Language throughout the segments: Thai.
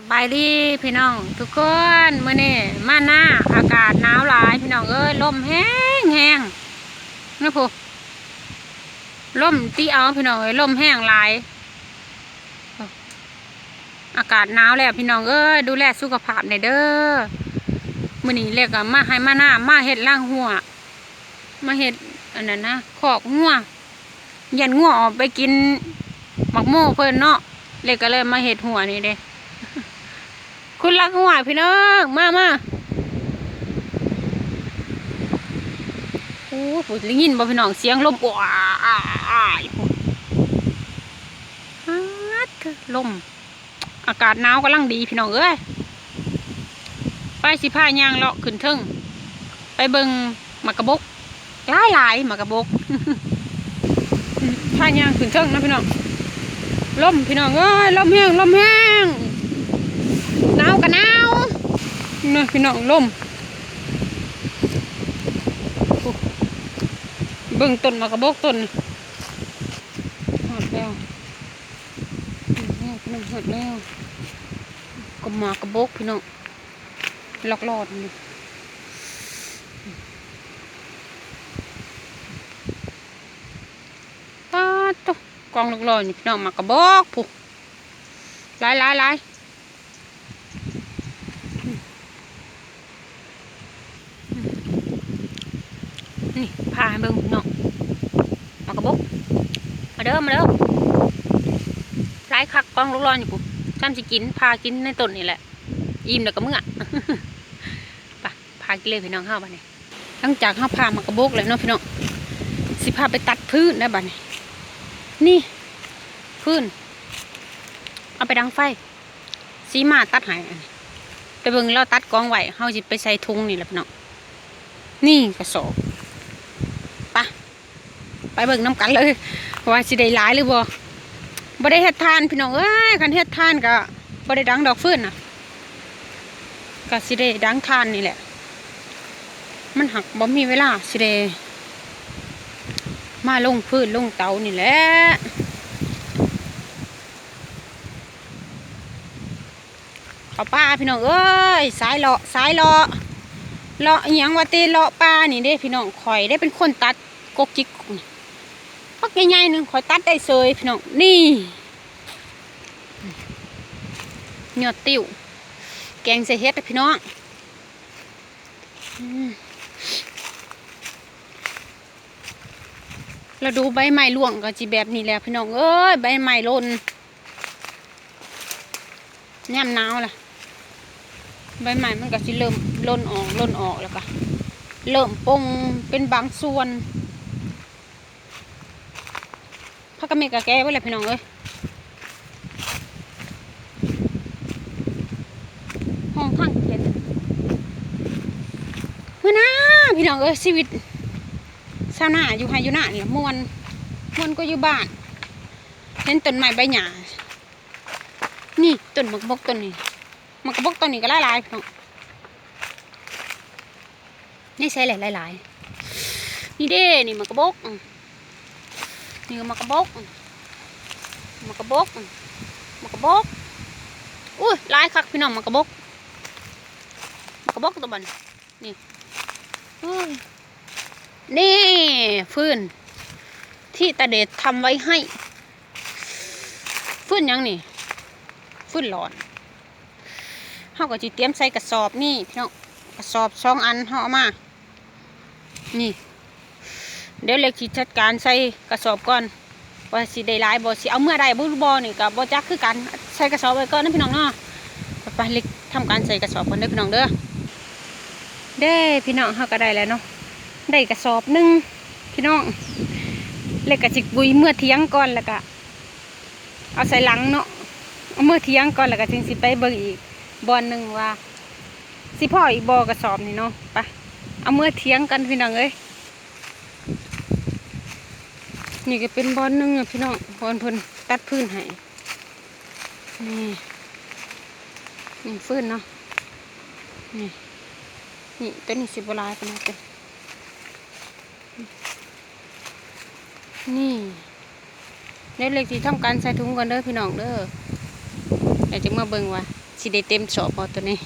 สบายดีพี่น้อง ทุกคนเมื่อนี้มาหน้าอากาศหนาวหลายพี่น้องเอ้ยลมแห้งแห้งนี่พูลมตีเอาพี่น้องเอ้ยลมแห้งหลายอากาศหนาวแล้วพี่น้องเอ้ยดูแลสุขภาพในเด้อมื่อนี้เรียกมาให้มาหน้ามาเห็ดล่างหัว มาเห็ดอันนั้นนะขอกงัวยันงัวออกไปกินหมักโม่เพิ่นเนาะเรียกก็เลยมาเห็ดหัวนี่เด้ คุณรักหัวพี่น้องมามาโอ้ผมได้ยินบ่พี่น้องเสียงลมอ้าอ้าอ้าอีพุ่นฮัดเถอะลม อากาศหนาวกำลังดีพี่น้องเอ้ยไปสิพายางเลาะขึ้นเทิงไปเบิงมากระบกหลายหลายมากระบกพายางขึ้นเทิงนะพี่น้องลมพี่น้องเอ้ยลมแห้งลมแห้ง หนาวกันหนาวนี่ พี่น้องลมโอ้เบิ่งต้นมากระบอกต้นหอดแล้วพี่น้องหอดแล้วก็มากระบอกพี่น้องหลอกหลอดนี่ป้าตุ๊กองหลอกหลอดนี่พี่น้องมากระบอกผู้หลายหลายหล นี่พาให้เบิ่งพี่น้องมากระบกมาเด้อมาเด้อหลายคักกองลูกร้อนอยู่ปุ๊บซ้ำสิกินพากินในต้นนี่แหละอิ่มแล้วก็เมื่อไปพากินเลยพี่น้องเฮาบัดนี้หลังจากเฮาพามากระบกแล้วเนาะพี่น้องสิพาไปตัดพื้นะบัดนี้นี่พื้นเอาไปดังไฟสีมาตัดหายไปเบิ่งเราตัดกองไหวเฮาสิไปใส่ถุงนี่แหละพี่น้องนี่กระสอบ ไปเบิ่งน้ำกันเลยว่าสิได้หลายหรือบ่บ่ได้เฮ็ดทานพี่น้องเอ้ยคันเฮ็ดทานก็บ่ได้ดังดอกฟืนนะก็สิได้ดังทานนี่แหละ มันหักบ่มีเวลาสิได้มาลงพื้นลงเตานี่แหละเขาป้าพี่น้องเอ้ยสายเลาะสายเลาะเลาะอหยังว่าติเลาะปลานี่เด้พี่น้องข่อยได้เป็นคนตัดกกจิกนี่ กใหญ่ๆหนึ่งคอยตัดได้เซยพี่น้องนี่ยอดติ้วแกงใส่เฮ็ดพี่น้องเราดูใบไม้ร่วงก็จีแบบนี้แหละพี่น้องเอ้ยใบไม้ล่นแนมหนาวล่ะใบไม้มันก็สิเริ่มล่นออกล่นออกแล้วก็เริ่มปงเป็นบางส่วน พักกะเมกะแก้ไว้เลยพี่น้องเอ้ยห้องทั้งเห็นเมื่อนะพี่น้องเอ้ยชีวิตชาวนาอยู่ไฮอยู่หน้านี่ล่ะมวนมวนก็อยู่บ้านเห็นต้นไม้ใบหญ้านี่ต้นมะกระบกต้นนี้มะกระบกต้นนี้ก็หลายๆพี่น้องนี่ใช่หลายหลายๆนี่เด้นี่มะกระบก นี่มากระบกมากระบกมากระบอกอุ้ยลายคักพี่น้องมากระบกมากระบกตัวบันนี่นี่ฟืนที่ตาเดชทำไว้ให้ฟืนยังนี่ฟืนหลอนเขาก็จะเตรียมใส่กระสอบนี่พี่น้องกระสอบสองอันเขาเอามา นี่ เดี๋ยวเล็กสิจัดการใส่กระสอบก่อนว่าสิได้หลายบ่สิเอาเมื่อใดบ่รู้บ่นี่ก็บ่จักคือกันใส่กระสอบไว้ก่อนนะพี่น้องเนาะไปเล็กทำการใส่กระสอบก่อนเด้อพี่น้องเด้อเด้พี่น้องเฮาก็ได้แล้วเนาะได้กระสอบหนึงพี่น้องเล็กก็สิกบุยเมื่อเที่ยงก่อนแล้วก็เอาใส่หลังเนาะเอาเมื่อเที่ยงก่อนแล้วก็จึงสิไปเบิ่งอีกบ่อนหนึ่งว่าสิพ่ออีกบ่กระสอบนี่เนาะไปเอาเมื่อเที่ยงกันพี่น้องเอ้ย นี่ก็เป็นบอลหนึ่งอะพี่น้องบอลพิ่นตัดพื้นให้นี่นี่ฟื้นเนาะนี่นี่ตัวนี้สิบลายเป็นไงนี่เดี๋ยวเล็กที่ทำการใส่ถุงก่อนเด้อพี่น้องเด้อเดี๋ยวจะมาเบิ่งว่าสิได้เต็มสอบบ่ตัวนี้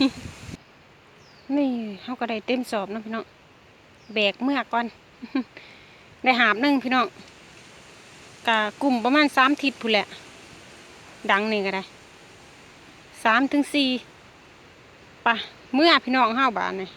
นี่เฮาก็ได้เต็มสอบเนาะพี่น้องแบกเมื่อก่อนได้หาบหนึ่งพี่น้อง กะกลุ่มประมาณสามทิศพูนแหละ ดังนี่ก็ได้สามถึงสี่ปะเมื่อพี่น้องห้าบานนี่